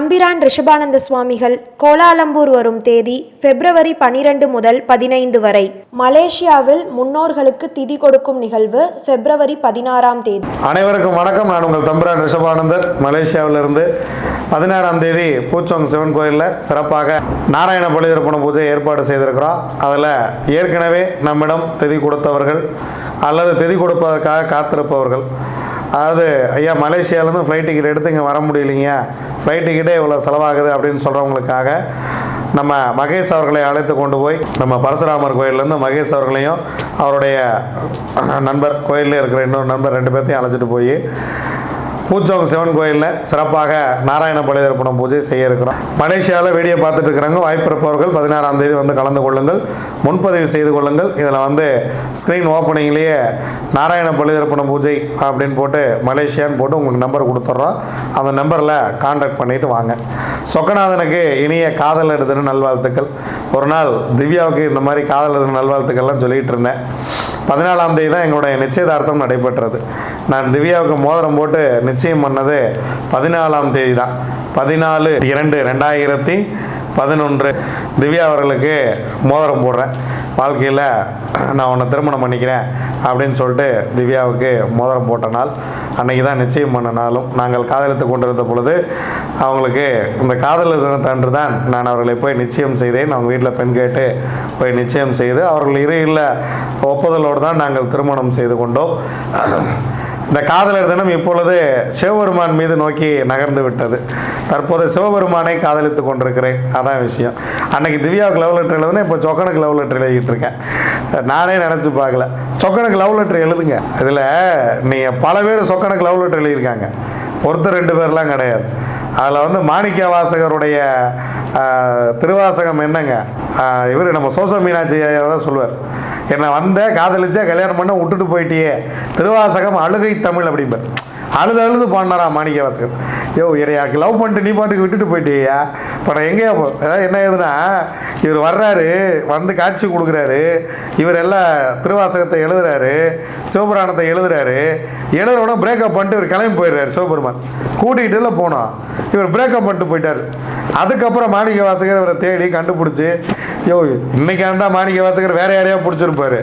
தம்பிரான் ரிஷபானந்த சுவாமிகள் கோலாலம்பூர் வரும் தேதி பிப்ரவரி பனிரெண்டு முதல் பதினைந்து வரை. மலேசியாவில் முன்னோர்களுக்கு திதி கொடுக்கும் நிகழ்வு பிப்ரவரி பதினாறாம் தேதி. அனைவருக்கும் வணக்கம். நான் உங்கள் தம்பிரான் ரிஷபானந்தர். மலேசியாவிலிருந்து பதினாறாம் தேதி பூச்சோங் சிவன் கோயிலில் சிறப்பாக நாராயண பலிதர்ப்பண பூஜை ஏற்பாடு செய்திருக்கிறோம். அதில் ஏற்கனவே நம்மிடம் திதி கொடுத்தவர்கள் அல்லது திதி கொடுப்பதற்காக காத்திருப்பவர்கள். அதாவது ஐயா மலேசியாவிலேருந்து ஃப்ளைட் டிக்கெட் எடுத்து இங்கே வர முடியலைங்க. ஃப்ளைட் டிக்கெட்டே இவ்வளோ செலவாகுது அப்படின்னு சொல்கிறவங்களுக்காக நம்ம மகேஷ் அவர்களை அழைத்து கொண்டு போய் நம்ம பரசுராமர் கோயிலேருந்து மகேஷ் அவர்களையும் அவருடைய நண்பர் கோயிலில் இருக்கிற இன்னொரு நண்பர் ரெண்டு பேர்த்தையும் அழைச்சிட்டு போய் பூச்சோங்க சிவன் கோயிலில் சிறப்பாக நாராயண பலிதர்ப்பணம் பூஜை செய்ய இருக்கிறோம். மலேசியாவில் வீடியோ பார்த்துட்டு இருக்கிறவங்க வாய்ப்பிருப்பவர்கள் பதினாறாம் தேதி வந்து கலந்து கொள்ளுங்கள். முன்பதிவு செய்து கொள்ளுங்கள். இதில் வந்து ஸ்க்ரீன் ஓப்பனிங்லேயே நாராயண பலிதர்ப்பணம் பூஜை அப்படின்னு போட்டு மலேசியான்னு போட்டு உங்களுக்கு நம்பர் கொடுத்துட்றோம் அந்த நம்பரில் காண்டாக்ட் பண்ணிட்டு வாங்க. சொக்கநாதனுக்கு இனிய காதல் எடுத்துன்னு நல்வாழ்த்துக்கள். ஒரு நாள் திவ்யாவுக்கு இந்த மாதிரி காதல் எடுத்து நல்வாழ்த்துக்கள்லாம் சொல்லிகிட்டு இருந்தேன். பதினாலாம் தேதி தான் எங்களுடைய நிச்சயதார்த்தம் நடைபெற்றது. நான் திவ்யாவுக்கு மோதிரம் போட்டு நிச்சயம் பண்ணது பதினாலாம் தேதி தான். பதினாலு இரண்டு ரெண்டாயிரத்தி பதினொன்று திவ்யா அவர்களுக்கு மோதிரம் போடுறேன். வாழ்க்கையில் நான் உன்னை திருமணம் பண்ணிக்கிறேன் அப்படின்னு சொல்லிட்டு திவ்யாவுக்கு மோதிரம் போட்ட நாள் அன்னைக்கு தான் நிச்சயம் பண்ண நாளும் நாங்கள் காதலித்து கொண்டிருந்த பொழுது அவங்களுக்கு இந்த காதல் தினத்தன்று தான் நான் அவர்களை போய் நிச்சயம் செய்தேன். அவங்க வீட்டில் பெண் கேட்டு போய் நிச்சயம் செய்து அவர்கள் இரு ஒப்புதலோடு தான் நாங்கள் திருமணம் செய்து கொண்டோம். இந்த காதலர் தினம் இப்பொழுது சிவபெருமான் மீது நோக்கி நகர்ந்து விட்டது. தற்போது சிவபெருமானை காதலித்து கொண்டிருக்கிறேன். அதான் விஷயம். அன்னைக்கு திவ்யாவுக்கு லவ் லெட்டர் எழுதுனா இப்போ சொக்கனுக்கு லவ் லெட்டர் எழுதிட்டு இருக்கேன். நானே நினச்சி பார்க்கல. சொக்கனுக்கு லவ் லெட்டர் எழுதுங்க. இதில் நீங்கள் பல பேர் சொக்கனுக்கு லவ் லெட்டர் எழுதியிருக்காங்க. ஒருத்தர் ரெண்டு பேர்லாம் கிடையாது. அதில் வந்து மாணிக்க வாசகருடைய திருவாசகம் என்னங்க? இவர் நம்ம சோச மீனாட்சி ஐயா தான் சொல்லுவார். என்னை வந்த காதலிச்சா கல்யாணம் பண்ண விட்டுட்டு போயிட்டியே. திருவாசகம் அழுகை தமிழ் அப்படிம்பார். அழுது அழுது பாடினாரா மாணிக்க வாசகர் யோ எனக்கு லவ் பண்ணிட்டு நீ பாட்டுக்கு விட்டுட்டு போயிட்டியா? இப்போ நான் எங்கேயா போ? என்ன ஏதுன்னா இவர் வர்றாரு வந்து காட்சி கொடுக்குறாரு. இவர் எல்லாம் திருவாசகத்தை எழுதுறாரு சிவபுராணத்தை எழுதுறாரு. எழுதுறோட பிரேக்கப் பண்ணிட்டு இவர் கிளம்பி போயிடுறாரு சிவபெருமான். கூட்டிகிட்டுல போனோம் இவர் பிரேக்கப் பண்ணிட்டு போயிட்டார். அதுக்கப்புறம் மாணிக்க வாசகர் இவரை தேடி கண்டுபிடிச்சி யோ இன்னைக்கு ஆண்டா மாணிக்க வாசகர் வேற யாரையா பிடிச்சிருப்பாரு.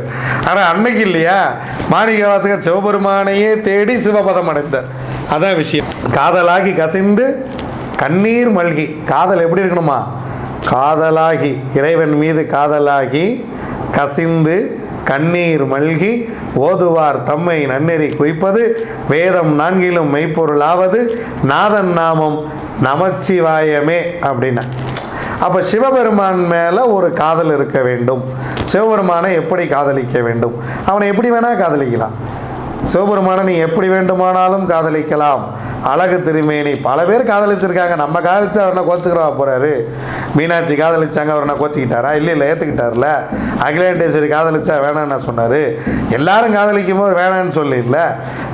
ஆனால் அன்னைக்கு இல்லையா? மாணிக்க வாசகர் சிவபெருமானையே தேடி சிவபதம் அடைந்தார். அதான் விஷயம். காதலாகி கசிந்து கண்ணீர் மல்கி. காதல் எப்படி இருக்கணுமா? காதலாகி. இறைவன் மீது காதலாகி கசிந்து கண்ணீர் மல்கி ஓதுவார் தம்மை நன்னெறி குவிப்பது வேதம் நான்கிலும் மெய்ப்பொருளாவது நாதன் நாமம் நமச்சிவாயமே அப்படின்னா. அப்போ சிவபெருமான் மேலே ஒரு காதல் இருக்க வேண்டும். சிவபெருமானை எப்படி காதலிக்க வேண்டும்? அவனை எப்படி வேணால் காதலிக்கலாம். சிவபெருமானை நீ எப்படி வேண்டுமானாலும் காதலிக்கலாம். அழகு திருமேனி. பல பேர் காதலிச்சிருக்காங்க. நம்ம காதலிச்சா அவர் என்ன கோச்சுக்கிறவா போறாரு? மீனாட்சி காதலிச்சாங்க அவர் என்ன கோச்சிக்கிட்டாரா? இல்லை இல்லை ஏற்றுக்கிட்டார்ல அகிலேண்டேஸ்வரி காதலிச்சா வேணான்னு சொன்னார். எல்லாரும் காதலிக்கும் போது வேணான்னு சொல்லிடல.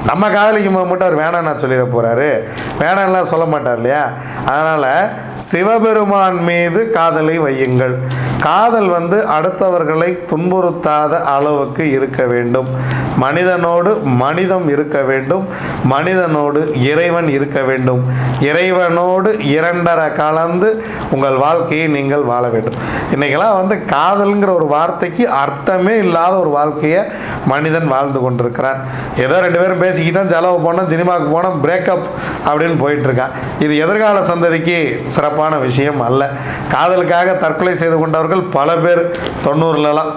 நம்ம காதலிக்கும் போது மட்டும் அவர் வேணான்னு சொல்லிட போறாரு. வேணாம்லாம் சொல்ல மாட்டார் இல்லையா? அதனால் சிவபெருமான் மீது காதலை வையுங்கள். காதல் வந்து அடுத்தவர்களை துன்புறுத்தாத அளவுக்கு இருக்க வேண்டும். மனிதனோடு மனிதம் இருக்க வேண்டும். மனிதனோடு இறைவன் இருக்க வேண்டும். இறைவனோடு இரண்டரை கலந்து உங்கள் வாழ்க்கையை நீங்கள் வாழ வேண்டும். இன்றைக்கெல்லாம் வந்து காதல்ங்கிற ஒரு வார்த்தைக்கு அர்த்தமே இல்லாத ஒரு வாழ்க்கையை மனிதன் வாழ்ந்து கொண்டிருக்கிறான் ஏதோ ரெண்டு பேரும் பேசிக்கிட்டோம் செலவு போனோம் சினிமாவுக்கு போனோம் பிரேக்கப் அப்படின்னு போயிட்டுருக்கான் இது எதிர்கால சந்ததிக்கு சிறப்பான விஷயம் அல்ல. காதலுக்காக தற்கொலை செய்து கொண்டவர்கள் பல பேர் தொண்ணூறுலலாம்.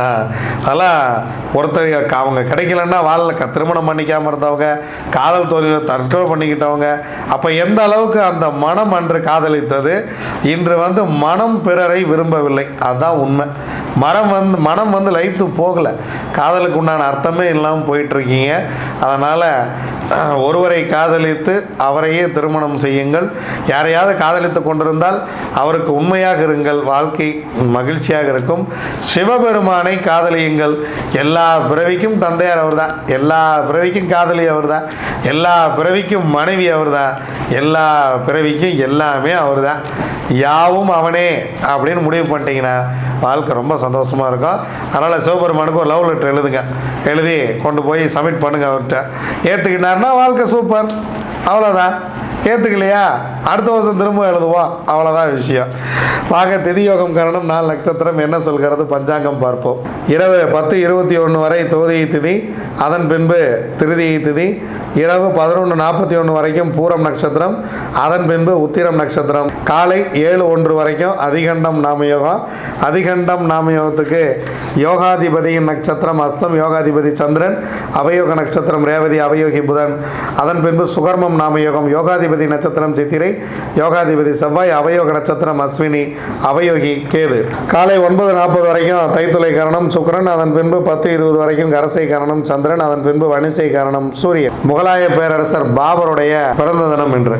நான் அதெல்லாம் ஒருத்தர் அவங்க கிடைக்கலன்னா வாழல க திருமணம் பண்ணிக்காமல் இருந்தவங்க காதல் தொழிலில் தற்கொலை பண்ணிக்கிட்டவங்க அப்போ எந்த அளவுக்கு அந்த மனம் அன்று காதலித்தது? இன்று வந்து மனம் பிறரை விரும்பவில்லை. அதுதான் உண்மை. மரம் வந்து மனம் வந்து லைத்து போகலை. காதலுக்கு உண்டான அர்த்தமே இல்லாமல் போயிட்டுருக்கீங்க. அதனால் ஒருவரை காதலித்து அவரையே திருமணம் செய்யுங்கள். யாரையாவது காதலித்து கொண்டிருந்தால் அவருக்கு உண்மையாக இருங்கள். வாழ்க்கை மகிழ்ச்சியாக இருக்கும். சிவபெருமான் காதலியுங்கள். எல்லா பிறவிக்கும் தந்தையார் அவர்தான். எல்லா பிறவிக்கும் காதலி அவர்தான். எல்லா பிறவிக்கும் மனைவி அவர்தான். எல்லா பிறவிக்கும் எல்லாமே அவர்தான். யாவும் அவனே அப்படின்னு முடிவு பண்ணிட்டீங்கன்னா வாழ்க்கை ரொம்ப சந்தோஷமாக இருக்கும். அதனால் சிவபெருமானுக்கு ஒரு லவ் லெட்டர் எழுதுங்க. எழுதி கொண்டு போய் சப்மிட் பண்ணுங்க அவர்கிட்ட. ஏற்றுக்கிட்டாருன்னா வாழ்க்கை சூப்பர் அவ்வளோதான் ஏற்றுக்கலையா அடுத்த வருஷம் திரும்ப எழுதுவோம். அவ்வளோதான் விஷயம். வாங்க திதியோகம் காரணம் நாலு நட்சத்திரம். என்ன சொல்கிறது? பஞ்சாங்கம் பார்ப்போம். இரவு பத்து இருபத்தி ஒன்று வரை தோதியை திதி அதன் பின்பு திருதியை திதி இரவு பதினொன்று நாற்பத்தி ஒன்று வரைக்கும் பூரம் நட்சத்திரம் அதன் பின்பு உத்திரம் நட்சத்திரம். காலை ஏழு ஒன்று வரைக்கும் அதிகண்டம் நாமயோகம். அதிகண்டம் நாமயோகத்துக்கு யோகாதிபதியின் நட்சத்திரம் அஸ்தம் யோகாதிபதி சந்திரன் அவயோக நட்சத்திரம் ரேவதி அவயோகி புதன். அதன் பின்பு சுகர்மம் நாமயோகம் யோகாதிபதி நட்சத்திரம் சித்திரை யோகாதிபதி செவ்வாய் அவயோக நட்சத்திரம் அஸ்வினி அவயோகி கேது. காலை ஒன்பது நாற்பது வரைக்கும் தைத்துளை கரணம் சுக்கிரன் அதன் பின்பு பத்து இருபது வரைக்கும் கரசை கரணம் சந்திரன் அதன் பின்பு வணிசை கரணம் சூரியன். முகலாய பேரரசர் பாபருடைய பிறந்த தினம் இன்று.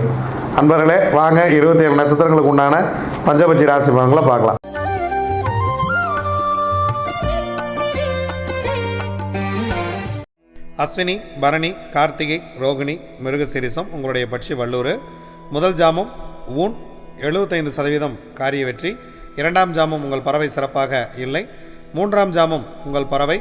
அன்பர்களே வாங்க இருபத்தி ஏழு நட்சத்திரங்களுக்கு உண்டான பஞ்சபட்சி ராசி பலன்களை பார்க்கலாம். அஸ்வினி பரணி கார்த்திகை ரோகிணி மிருகசிரிசம் உங்களுடைய பட்சி வல்லூர் முதல் ஜாமம் ஊன் எழுபத்தைந்து சதவீதம் காரிய வெற்றி. இரண்டாம் ஜாமம் உங்கள் பறவை சிறப்பாக இல்லை. மூன்றாம் ஜாமம் உங்கள் பறவை